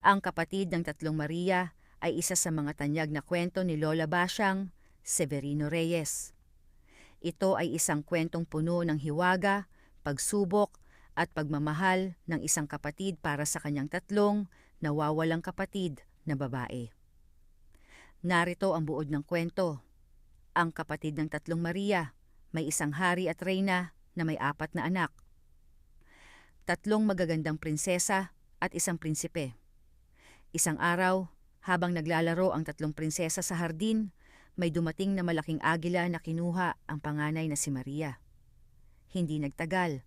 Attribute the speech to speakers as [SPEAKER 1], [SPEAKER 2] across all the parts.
[SPEAKER 1] Ang kapatid ng tatlong Maria ay isa sa mga tanyag na kwento ni Lola Basyang, Severino Reyes. Ito ay isang kwentong puno ng hiwaga, pagsubok, at pagmamahal ng isang kapatid para sa kanyang tatlong nawawalang kapatid na babae. Narito ang buod ng kwento. Ang kapatid ng tatlong Maria, may isang hari at reyna na may apat na anak. Tatlong magagandang prinsesa at isang prinsipe. Isang araw, habang naglalaro ang tatlong prinsesa sa hardin, may dumating na malaking agila na kinuha ang panganay na si Maria. Hindi nagtagal.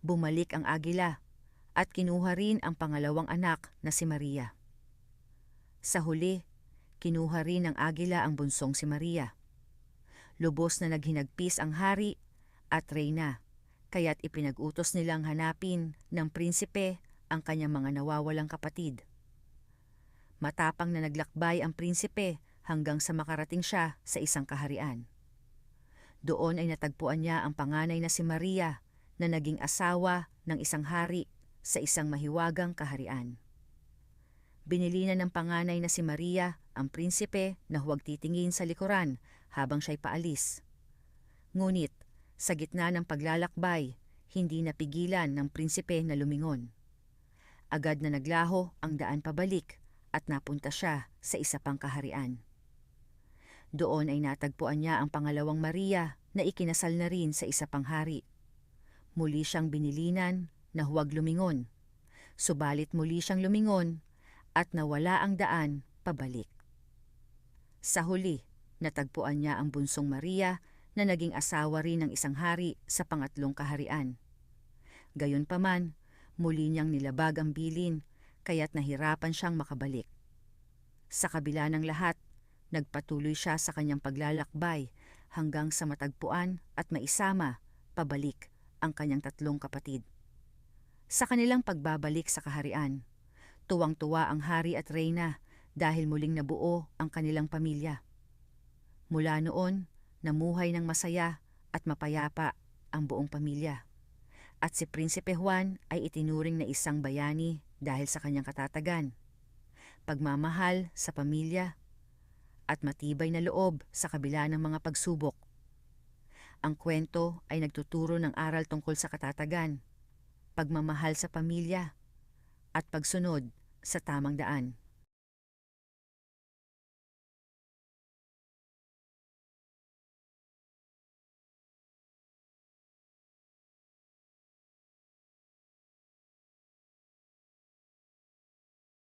[SPEAKER 1] Bumalik ang agila at kinuha rin ang pangalawang anak na si Maria. Sa huli, kinuha rin ng agila ang bunsong si Maria. Lubos na naghinagpis ang hari at reyna, kaya't ipinag-utos nilang hanapin ng prinsipe ang kanyang mga nawawalang kapatid. Matapang na naglakbay ang prinsipe hanggang sa makarating siya sa isang kaharian. Doon ay natagpuan niya ang panganay na si Maria na naging asawa ng isang hari sa isang mahiwagang kaharian. Binili na ng panganay na si Maria ang prinsipe na huwag titingin sa likuran habang siya'y paalis. Ngunit, sa gitna ng paglalakbay, hindi napigilan ng prinsipe na lumingon. Agad na naglaho ang daan pabalik at napunta siya sa isa pang kaharian. Doon ay natagpuan niya ang pangalawang Maria na ikinasal na rin sa isa pang hari. Muli siyang binilinan na huwag lumingon. Subalit muli siyang lumingon at nawala ang daan pabalik. Sa huli, natagpuan niya ang bunsong Maria na naging asawa rin ng isang hari sa pangatlong kaharian. Gayunpaman, muli niyang nilabag ang bilin kaya't nahirapan siyang makabalik. Sa kabila ng lahat, nagpatuloy siya sa kanyang paglalakbay hanggang sa matagpuan at maisama pabalik ang kanyang tatlong kapatid. Sa kanilang pagbabalik sa kaharian, tuwang-tuwa ang hari at reyna dahil muling nabuo ang kanilang pamilya. Mula noon, namuhay ng masaya at mapayapa ang buong pamilya. At si Prinsipe Juan ay itinuring na isang bayani dahil sa kanyang katatagan, pagmamahal sa pamilya, at matibay na loob sa kabila ng mga pagsubok. Ang kwento ay nagtuturo ng aral tungkol sa katatagan, pagmamahal sa pamilya, at pagsunod sa tamang daan.